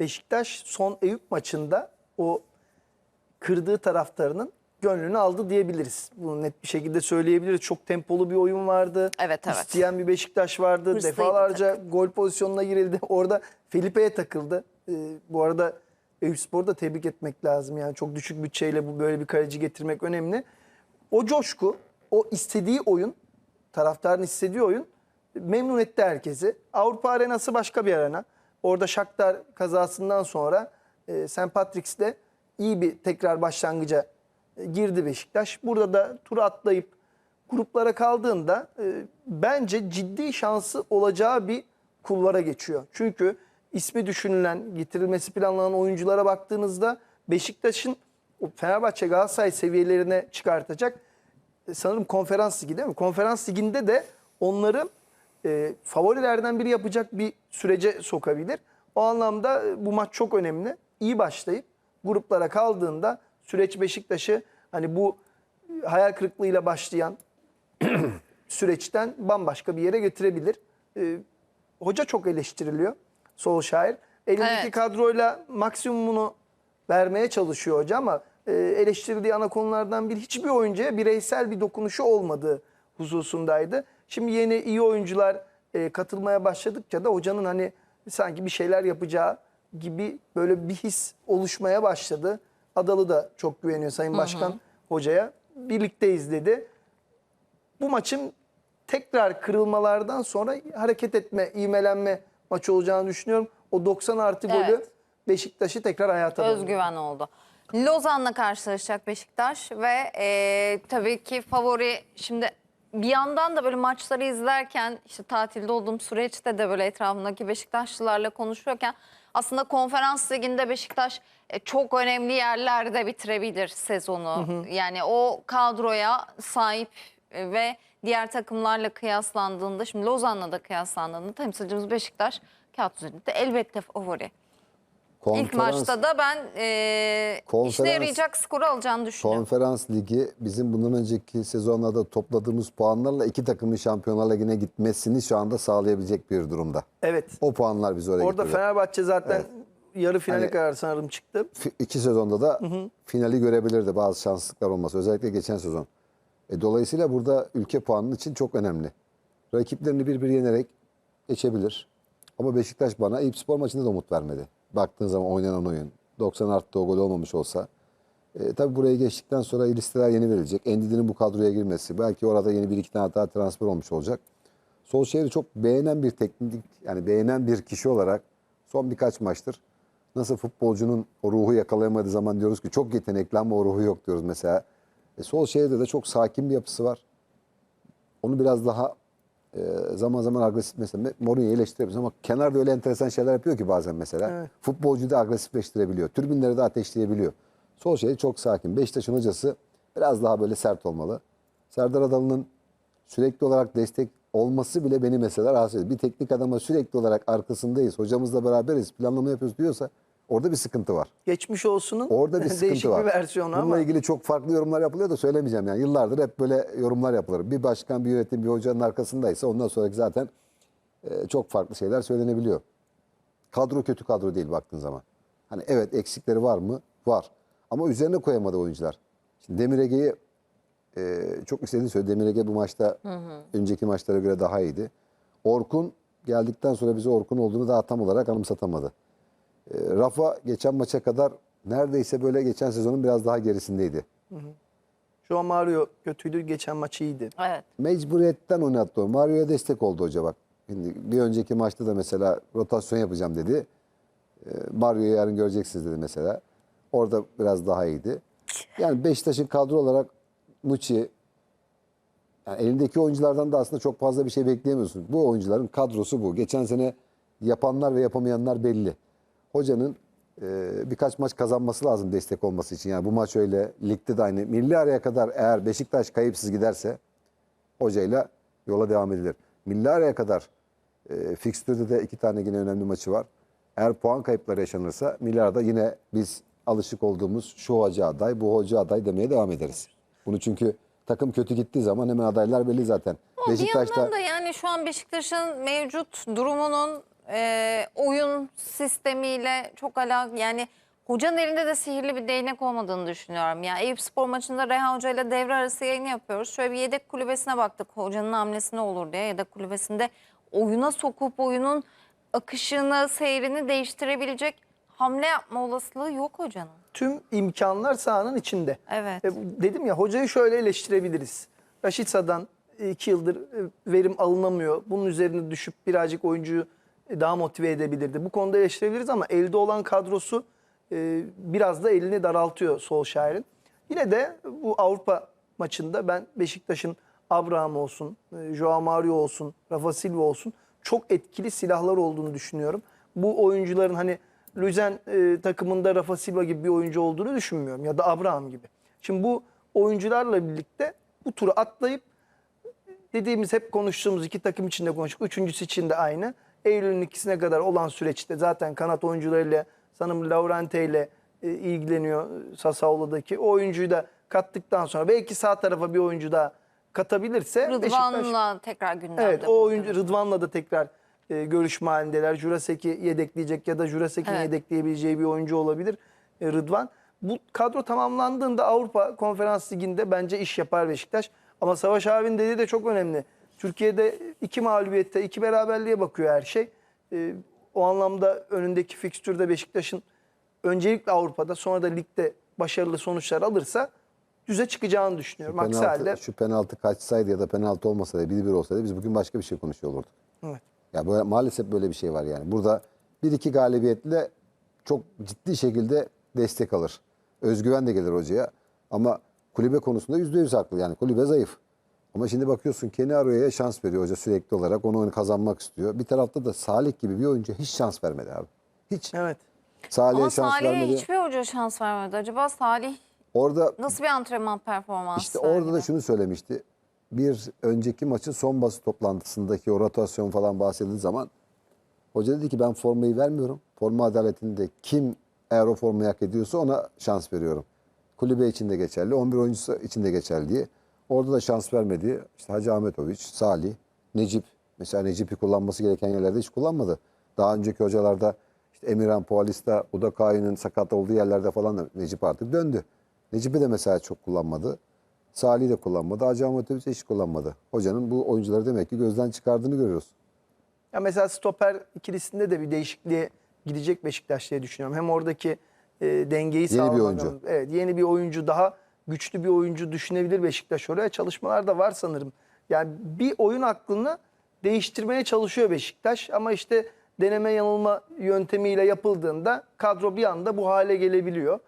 Beşiktaş son Eyüp maçında o kırdığı taraftarının gönlünü aldı diyebiliriz. Bunu net bir şekilde söyleyebiliriz. Çok tempolu bir oyun vardı. Evet, evet. İsteyen bir Beşiktaş vardı. Hırslıydı Defalarca gol pozisyonuna girildi. Orada Felipe'ye takıldı. Ee, bu arada Eyüpspor'u da tebrik etmek lazım. Yani çok düşük bütçeyle bu böyle bir kaleci getirmek önemli. O coşku, o istediği oyun, taraftarın istediği oyun memnun etti herkesi. Avrupa arenası başka bir arena. Orada Shakhtar kazasından sonra e, St. Patrick's'te iyi bir tekrar başlangıca e, girdi Beşiktaş. Burada da turu atlayıp gruplara kaldığında e, bence ciddi şansı olacağı bir kulvara geçiyor. Çünkü ismi düşünülen, getirilmesi planlanan oyunculara baktığınızda Beşiktaş'ın Fenerbahçe Galatasaray seviyelerine çıkartacak e, sanırım konferans ligi değil mi? Konferans liginde de onları e, favorilerden biri yapacak bir sürece sokabilir. O anlamda e, bu maç çok önemli. İyi başlayıp gruplara kaldığında süreç Beşiktaş'ı hani bu e, hayal kırıklığıyla başlayan süreçten bambaşka bir yere getirebilir. E, hoca çok eleştiriliyor. Solskjaer. Elindeki Evet. kadroyla maksimumunu vermeye çalışıyor hoca ama e, eleştirdiği ana konulardan biri hiçbir oyuncuya bireysel bir dokunuşu olmadığı hususundaydı. Şimdi yeni iyi oyuncular e, katılmaya başladıkça da hocanın hani sanki bir şeyler yapacağı gibi böyle bir his oluşmaya başladı. Adalı da çok güveniyor Sayın Başkan hocaya. Birlikteyiz dedi bu maçın tekrar kırılmalardan sonra hareket etme, ivmelenme maçı olacağını düşünüyorum. O 90 artı golü Evet. Beşiktaş'ı tekrar hayata döndürdü. Özgüven oldu. Lozan'la karşılaşacak Beşiktaş ve e, tabii ki favori şimdi bir yandan da böyle maçları izlerken işte tatilde olduğum süreçte de böyle etrafımdaki Beşiktaşlılarla konuşuyorken aslında konferans liginde Beşiktaş e, çok önemli yerlerde bitirebilir sezonu. Yani o kadroya sahip e, ve diğer takımlarla kıyaslandığında şimdi Lozan'la da kıyaslandığında temsilcimiz Beşiktaş kağıt üzerinde elbette favori. İlk Konferans- maçta da ben e, işine Konferans- yarayacak skoru alacağını düşünüyorum. Konferans Ligi bizim bundan önceki sezonlarda topladığımız puanlarla iki takımın Şampiyonlar Ligi'ne gitmesini şu anda sağlayabilecek bir durumda. Evet. O puanlar bizi oraya Orada getiriyor. Fenerbahçe zaten yarı finale Hani- kadar sanırım çıktı. İki sezonda da finali görebilirdi bazı şanslıklar olması. Özellikle geçen sezon. E, dolayısıyla burada ülke puanının için çok önemli. Rakiplerini bir bir yenerek geçebilir. Ama Beşiktaş bana Eyüp Spor maçında da umut vermedi. Baktığın zaman oynanan oyun. 90 artı o gol olmamış olsa. E, tabii buraya geçtikten sonra listeler yeni verilecek. Endidi'nin bu kadroya girmesi. Belki orada yeni bir iki tane daha transfer olmuş olacak. Solskjaer'i çok beğenen bir teknik, yani beğenen bir kişi olarak son birkaç maçtır nasıl futbolcunun o ruhu yakalayamadığı zaman diyoruz ki çok yetenekli ama o ruhu yok diyoruz mesela. E, Solskjaer'de de çok sakin bir yapısı var. Onu biraz daha e, zaman zaman agresif mesela Mourinho'yu eleştirebiliriz ama kenarda öyle enteresan şeyler yapıyor ki bazen mesela. Evet. Futbolcuyu da agresifleştirebiliyor. Tribünleri de ateşleyebiliyor. Solskjaer çok sakin. Beşiktaş'ın hocası biraz daha böyle sert olmalı. Serdar Adalı'nın sürekli olarak destek olması bile beni mesela rahatsız ediyor. Bir teknik adama sürekli olarak arkasındayız, hocamızla beraberiz, planlama yapıyoruz diyorsa orada bir sıkıntı var. Geçmiş olsunun Orada bir sıkıntı değişik var. bir versiyonu Bununla ama ilgili çok farklı yorumlar yapılıyor da söylemeyeceğim yani. Yıllardır hep böyle yorumlar yapılır. Bir başkan, bir yönetim, bir hocanın arkasındaysa ondan sonraki zaten e, çok farklı şeyler söylenebiliyor. Kadro kötü kadro değil baktığın zaman. Hani evet eksikleri var mı? Var. Ama üzerine koyamadı oyuncular. Şimdi Demir Ege'yi e, çok istediğini söyledi. Demir Ege bu maçta önceki maçlara göre daha iyiydi. Orkun geldikten sonra bize Orkun olduğunu daha tam olarak anımsatamadı. E, Rafa geçen maça kadar neredeyse böyle geçen sezonun biraz daha gerisindeydi. şu an Mario kötüydü. Geçen maç iyiydi. Evet. Mecburiyetten oynattı o. Mario'ya destek oldu hoca bak. Şimdi bir önceki maçta da mesela rotasyon yapacağım dedi. Ee, Mario'yu yarın göreceksiniz dedi mesela. Orada biraz daha iyiydi. Yani Beşiktaş'ın kadro olarak Muçi yani elindeki oyunculardan da aslında çok fazla bir şey bekleyemiyorsun. Bu oyuncuların kadrosu bu. Geçen sene yapanlar ve yapamayanlar belli. Hocanın e, birkaç maç kazanması lazım destek olması için. Yani bu maç öyle, ligde de aynı. Milli araya kadar eğer Beşiktaş kayıpsız giderse hocayla yola devam edilir. Milli araya kadar e, fikstürde de iki tane yine önemli maçı var. Eğer puan kayıpları yaşanırsa milli arada yine biz alışık olduğumuz şu hoca aday, bu hoca aday demeye devam ederiz. Bunu çünkü takım kötü gittiği zaman hemen adaylar belli zaten. Ama bir Beşiktaş'ta yandan da yani şu an Beşiktaş'ın mevcut durumunun e, oyun sistemiyle çok alakalı yani hocanın elinde de sihirli bir değnek olmadığını düşünüyorum. Yani Eyüp Spor maçında Reha Hoca ile devre arası yayını yapıyoruz. Şöyle bir yedek kulübesine baktık hocanın hamlesi ne olur diye. Yedek kulübesinde oyuna sokup oyunun akışını, seyrini değiştirebilecek hamle yapma olasılığı yok hocanın. Tüm imkanlar sahanın içinde. Evet. E, dedim ya hocayı şöyle eleştirebiliriz. Raşitsa'dan iki yıldır e, verim alınamıyor. Bunun üzerine düşüp birazcık oyuncuyu daha motive edebilirdi. Bu konuda eleştirebiliriz ama elde olan kadrosu e, biraz da elini daraltıyor Solskjaer'in. Yine de bu Avrupa maçında ben Beşiktaş'ın Abraham olsun, e, Joao Mario olsun, Rafa Silva olsun çok etkili silahlar olduğunu düşünüyorum. Bu oyuncuların hani Lüzen e, takımında Rafa Silva gibi bir oyuncu olduğunu düşünmüyorum ya da Abraham gibi. Şimdi bu oyuncularla birlikte bu turu atlayıp dediğimiz hep konuştuğumuz iki takım içinde konuştuk. Üçüncüsü için de aynı. Eylül'ün ikisine kadar olan süreçte zaten kanat oyuncularıyla sanırım Laurente ile e, ilgileniyor Sassuolo'daki. O oyuncuyu da kattıktan sonra belki sağ tarafa bir oyuncu daha katabilirse. Rıdvan'la tekrar gündemde. Evet o oyuncu Rıdvan'la da tekrar e, görüşme halindeler. Jurasek'i yedekleyecek ya da Jurasek'in Evet. yedekleyebileceği bir oyuncu olabilir e, Rıdvan. Bu kadro tamamlandığında Avrupa Konferans Ligi'nde bence iş yapar Beşiktaş. Ama Savaş abinin dediği de çok önemli. Türkiye'de iki mağlubiyette, iki beraberliğe bakıyor her şey. E, o anlamda önündeki fikstürde Beşiktaş'ın öncelikle Avrupa'da sonra da ligde başarılı sonuçlar alırsa düze çıkacağını düşünüyorum. Aksi halde Penaltı, şu penaltı kaçsaydı ya da penaltı olmasaydı, bir bir olsaydı biz bugün başka bir şey konuşuyor olurduk. Evet. Ya böyle, maalesef böyle bir şey var yani. Burada bir iki galibiyetle çok ciddi şekilde destek alır. Özgüven de gelir hocaya. Ama kulübe konusunda yüzde yüz haklı. Yani kulübe zayıf. Ama şimdi bakıyorsun Kenny Arroyo'ya şans veriyor hoca sürekli olarak. Onu kazanmak istiyor. Bir tarafta da Salih gibi bir oyuncu hiç şans vermedi abi. Hiç. evet. Salih'e Ama şans Salih'e vermedi. hiçbir hoca şans vermedi. Acaba Salih Orada nasıl bir antrenman performansı İşte orada da şunu söylemişti. Bir önceki maçın son basın toplantısındaki o rotasyon falan bahsedildiği zaman hoca dedi ki ben formayı vermiyorum. Forma adaletinde kim eğer o formayı hak ediyorsa ona şans veriyorum. Kulübe için de geçerli, 11 oyuncusu için de geçerli diye. Orada da şans vermedi. İşte Hacı Ahmetoviç, Salih, Necip. Mesela Necip'i kullanması gereken yerlerde hiç kullanmadı. Daha önceki hocalarda işte Emirhan Paulista, Udakay'ın sakat olduğu yerlerde falan da Necip artık döndü. Necip'i de mesela çok kullanmadı. Salih'i de kullanmadı. Hacı Ahmetoviç hiç kullanmadı. Hocanın bu oyuncuları demek ki gözden çıkardığını görüyoruz. Ya mesela stoper ikilisinde de bir değişikliğe gidecek Beşiktaş diye düşünüyorum. Hem oradaki e, dengeyi bir sağlamak. oyuncu. Evet yeni bir oyuncu daha güçlü bir oyuncu düşünebilir Beşiktaş oraya. Çalışmalar da var sanırım. Yani bir oyun aklını değiştirmeye çalışıyor Beşiktaş ama işte deneme yanılma yöntemiyle yapıldığında kadro bir anda bu hale gelebiliyor.